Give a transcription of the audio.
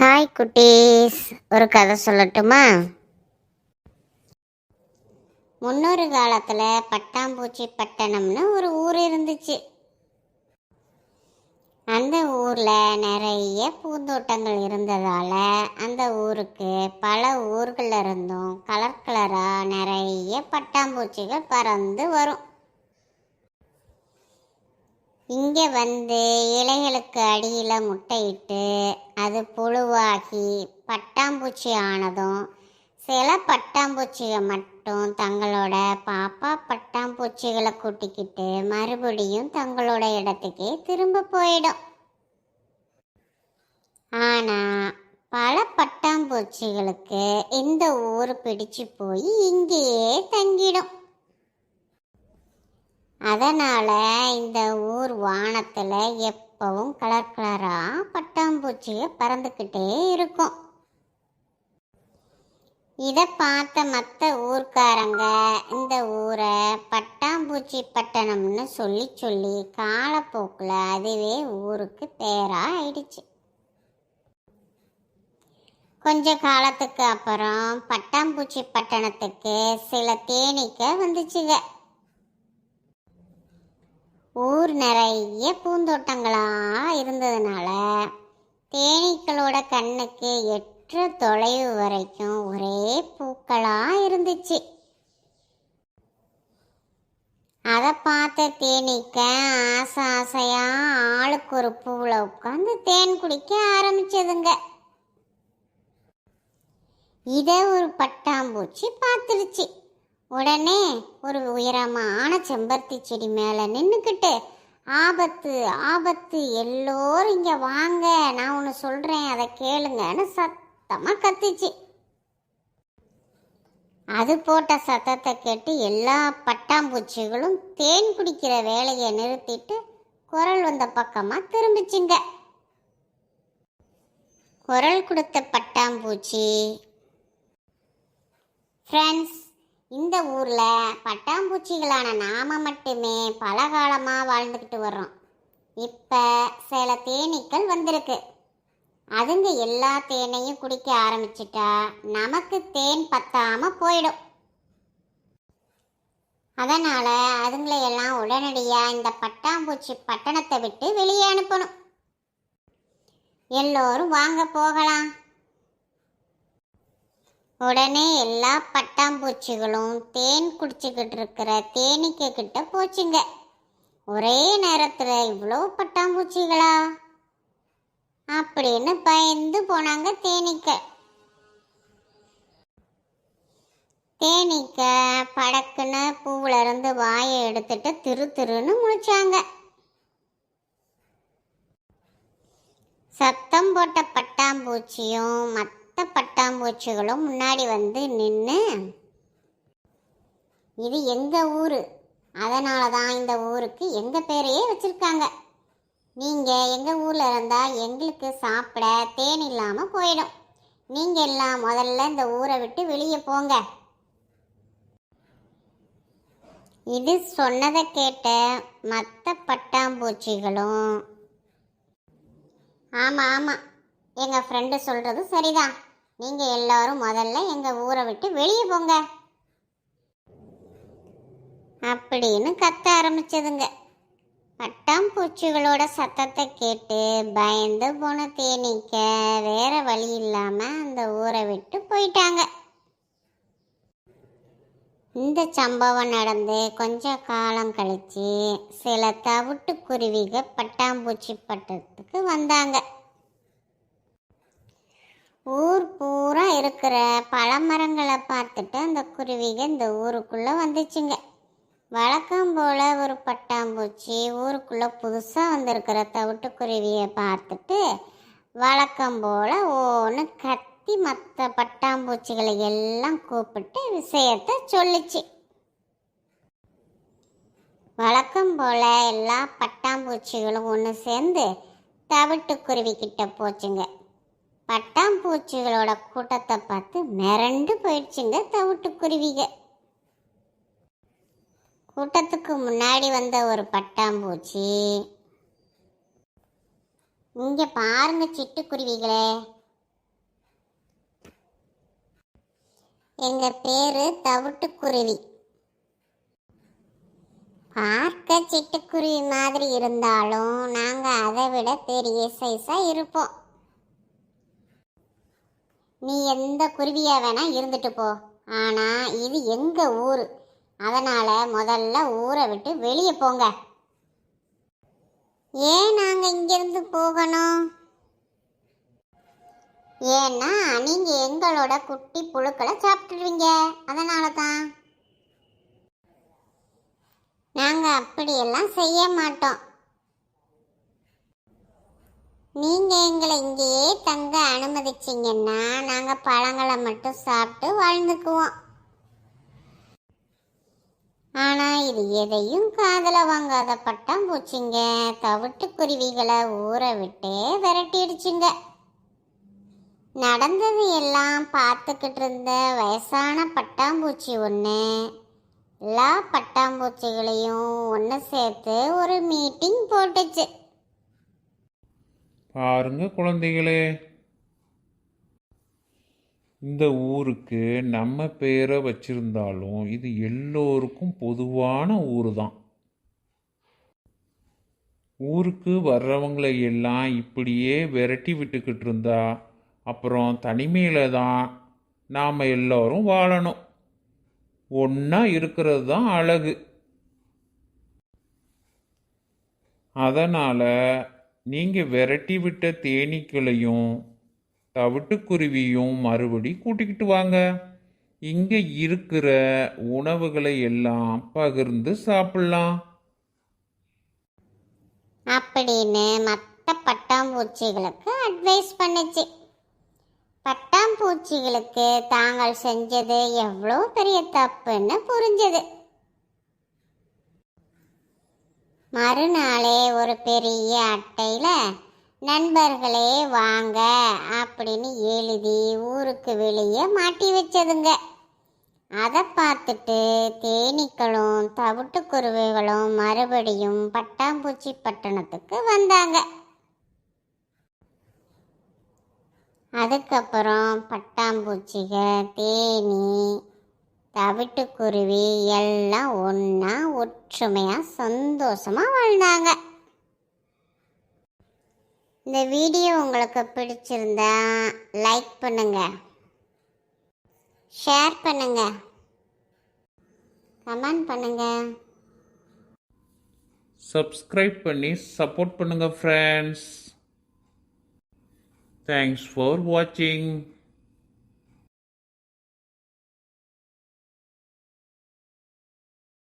Hi குட்டீஸ். ஒரு கதை சொல்லட்டுமா? முன்னொரு காலத்தில் பட்டாம்பூச்சி பட்டணம்னு ஒரு ஊர் இருந்துச்சு. அந்த ஊரில் நிறைய பூந்தோட்டங்கள் இருந்ததால் அந்த ஊருக்கு பல ஊர்களில் இருந்தும் கலர் கலராக நிறைய பட்டாம்பூச்சிகள் பறந்து வரும். இங்கே வந்து இலைகளுக்கு அடியில் முட்டையிட்டு அது புழுவாகி பட்டாம்பூச்சி ஆனதும் சில பட்டாம்பூச்சியை மட்டும் தங்களோட பாப்பா பட்டாம்பூச்சிகளை கூட்டிக்கிட்டு மறுபடியும் தங்களோட இடத்துக்கே திரும்ப போயிடும். ஆனால் பல பட்டாம்பூச்சிகளுக்கு இந்த ஊர் பிடிச்சு போய் இங்கேயே தங்கிடும். அதனால் இந்த ஊர் வானத்தில் எப்பவும் கலர் கலராக பட்டாம்பூச்சியை பறந்துக்கிட்டே இருக்கும். இதை பார்த்த மற்ற ஊர்க்காரங்க இந்த ஊரை பட்டாம்பூச்சி பட்டணம்னு சொல்லி சொல்லி காலப்போக்கில் அதுவே ஊருக்கு பேராக ஆயிடுச்சு. கொஞ்ச காலத்துக்கு அப்புறம் பட்டாம்பூச்சி பட்டணத்துக்கு சில தேனீக்க வந்துச்சுங்க. ஊர் நிறைய பூந்தோட்டங்களா இருந்ததுனால தேனீக்களோட கண்ணுக்கு எற்ற தொலைவு வரைக்கும் ஒரே பூக்களா இருந்துச்சு. அதை பார்த்த தேனீக்க ஆசை ஆசையா ஆளுக்கு ஒரு பூவில் உட்காந்து தேன் குடிக்க ஆரம்பிச்சதுங்க. இதை ஒரு பட்டாம்பூச்சி பார்த்துருச்சு. உடனே ஒரு உயரமான செம்பருத்தி செடி மேலே நின்றுக்கிட்டு ஆபத்து ஆபத்து எல்லோரும் இங்கே வாங்க. நான் ஒன்று சொல்கிறேன் அதை கேளுங்கன்னு சத்தமாக கத்துச்சு. அது போட்ட சத்தத்தை கேட்டு எல்லா பட்டாம்பூச்சிகளும் தேன் குடிக்கிற வேலையை நிறுத்திட்டு குரல் வந்த பக்கமாக திரும்பிச்சுங்க. குரல் கொடுத்த பட்டாம்பூச்சி ஃப்ரெண்ட்ஸ் இந்த ஊரில் பட்டாம்பூச்சிகளான நாம மட்டுமே பல காலமாக வாழ்ந்துக்கிட்டு வர்றோம். இப்போ சில தேனீக்கள் வந்திருக்கு. அதுங்க எல்லா தேனையும் குடிக்க ஆரம்பிச்சிட்டா நமக்கு தேன் பத்தாமல் போயிடும். அதனால் அதுங்களையெல்லாம் உடனடியாக இந்த பட்டாம்பூச்சி பட்டணத்தை விட்டு வெளியே அனுப்பணும். எல்லோரும் வாங்க போகலாம். உடனே எல்லா பட்டாம்பூச்சிகளும் தேன் குடிச்சுக்கிட்டு இருக்கிற தேனீக்க கிட்ட போச்சுங்க. ஒரே நேரத்தில் இவ்வளோ பட்டாம்பூச்சிகளா? அப்படின்னு பயந்து போனாங்க தேனீக்க. தேனீக்க படக்குன்னு பூவுல இருந்து வாயை எடுத்துட்டு திரு திருன்னு முழிச்சாங்க. சத்தம் போட்ட பட்டாம்பூச்சியும் மற்ற பட்டாம்பூச்சிகளும் முன்னாடி வந்து நின்று இது எங்கள் ஊர்? அதனால தான் இந்த ஊருக்கு எங்கள் பேரையே வச்சுருக்காங்க. நீங்கள் எங்கள் ஊரில் இருந்தால் எங்களுக்கு சாப்பிட தேன் இல்லாமல் போயிடும். நீங்கள் எல்லாம் முதல்ல இந்த ஊரை விட்டு வெளியே போங்க. இது சொன்னதை கேட்ட மற்ற பட்டாம்பூச்சிகளும் ஆமாம் ஆமாம் எங்கள் ஃப்ரெண்டு சொல்கிறது சரிதான். நீங்கள் எல்லாரும் முதல்ல எங்கள் ஊரை விட்டு வெளியே போங்க. அப்படின்னு கத்த ஆரம்பிச்சதுங்க. பட்டாம்பூச்சிகளோட சத்தத்தை கேட்டு பயந்து போன தேனீக்க வேற வழி இல்லாமல் அந்த ஊரை விட்டு போயிட்டாங்க. இந்த சம்பவம் நடந்து கொஞ்ச காலம் கழிச்சு சில தவிட்டு குருவிக பட்டாம்பூச்சி பட்டத்துக்கு வந்தாங்க. ஊர் பூரா இருக்கிற பழமரங்களை பார்த்துட்டு அந்த குருவிக இந்த ஊருக்குள்ளே வந்துச்சுங்க. வழக்கம் போல் ஒரு பட்டாம்பூச்சி ஊருக்குள்ளே புதுசாக வந்திருக்கிற தவிட்டு குருவியை பார்த்துட்டு வழக்கம் போல் ஒன்று கத்தி மற்ற பட்டாம்பூச்சிகளை எல்லாம் கூப்பிட்டு விஷயத்தை சொல்லிச்சு. வழக்கம் போல் எல்லா பட்டாம்பூச்சிகளும் ஒன்று சேர்ந்து தவிட்டுக்குருவி கிட்ட போச்சுங்க. பட்டாம்பூச்சிகளோட கூட்டத்தை பார்த்து மிரண்டு போயிடுச்சுங்க தவிட்டு கூட்டத்துக்கு முன்னாடி வந்த ஒரு பட்டாம்பூச்சி. இங்கே பாருங்க சிட்டுக்குருவிகளே. எங்கள் பேர் தவிட்டுக்குருவி. பார்க்க சிட்டுக்குருவி மாதிரி இருந்தாலும் நாங்கள் அதை விட பெரிய சைஸாக இருப்போம். நீ எந்த குருவியா வேணா இருந்துட்டு போ. ஆனா இது எங்க ஊர்? அதனால முதல்ல ஊரை விட்டு வெளியே போங்க. ஏன் நாங்க இங்கிருந்து போகணும்? ஏன்னா நீங்க எங்களோட குட்டி புழுக்களை சாப்பிட்டுருவீங்க. அதனால தான் நாங்க அப்படியெல்லாம் செய்ய மாட்டோம். நீங்க எங்களை இங்கேயே தங்க அனுமதிச்சிங்கன்னா நாங்க பழங்களை மட்டும் சாப்பிட்டு வாழ்ந்துக்குவோம். ஆனா இது எதையும் காதல வாங்காத பட்டாம்பூச்சிங்க தவிட்டு குருவிகளை ஊற விட்டே விரட்டிடுச்சுங்க. நடந்தது எல்லாம் பார்த்துக்கிட்டு இருந்த வயசான பட்டாம்பூச்சி ஒன்று எல்லா பட்டாம்பூச்சிகளையும் ஒன்று சேர்த்து ஒரு மீட்டிங் போட்டுச்சு. பாருங்க குழந்தைகளே. இந்த ஊருக்கு நம்ம பேரை வச்சிருந்தாலும் இது எல்லோருக்கும் பொதுவான ஊர் தான் ஊருக்கு வர்றவங்களை எல்லாம் இப்படியே விரட்டி விட்டுக்கிட்டு இருந்தா அப்புறம் தனிமையில் தான் நாம் எல்லோரும் வாழணும். ஒன்றா இருக்கிறது தான் அழகு. அதனால் நீங்கள் விரட்டி விட்ட தேனீக்களையும் தவிட்டுக்குருவியும் மறுபடி கூட்டிக்கிட்டு வாங்க. இங்கே இருக்கிற உணவுகளை எல்லாம் பகிர்ந்து சாப்பிடலாம். அப்படின்னு மற்ற பட்டாம்பூச்சிகளுக்கு அட்வைஸ் பண்ணுச்சு. பட்டாம்பூச்சிகளுக்கு தாங்கள் செஞ்சது எவ்வளோ பெரிய தப்புன்னு புரிஞ்சது. மறுநாளே ஒரு பெரிய அட்டையில் நண்பர்களே வாங்க அப்படின்னு எழுதி ஊருக்கு வெளியே மாட்டி வச்சதுங்க. அதை பார்த்துட்டு தேனீக்களும் தவிட்டுக்குருவிகளும் மறுபடியும் பட்டாம்பூச்சி பட்டணத்துக்கு வந்தாங்க. அதுக்கப்புறம் பட்டாம்பூச்சிக தேனி தவிட்டுக்குருவி எல்லாம் ஒன்றா ஒற்றுமையாக சந்தோஷமாக வாழ்ந்தாங்க. இந்த வீடியோ உங்களுக்கு பிடிச்சிருந்தா லைக் பண்ணுங்கள் ஷேர் பண்ணுங்கள் கமெண்ட் பண்ணுங்கள் சப்ஸ்கிரைப் பண்ணி சப்போர்ட் பண்ணுங்கள் ஃப்ரெண்ட்ஸ் தேங்க்ஸ் ஃபார் வாட்சிங்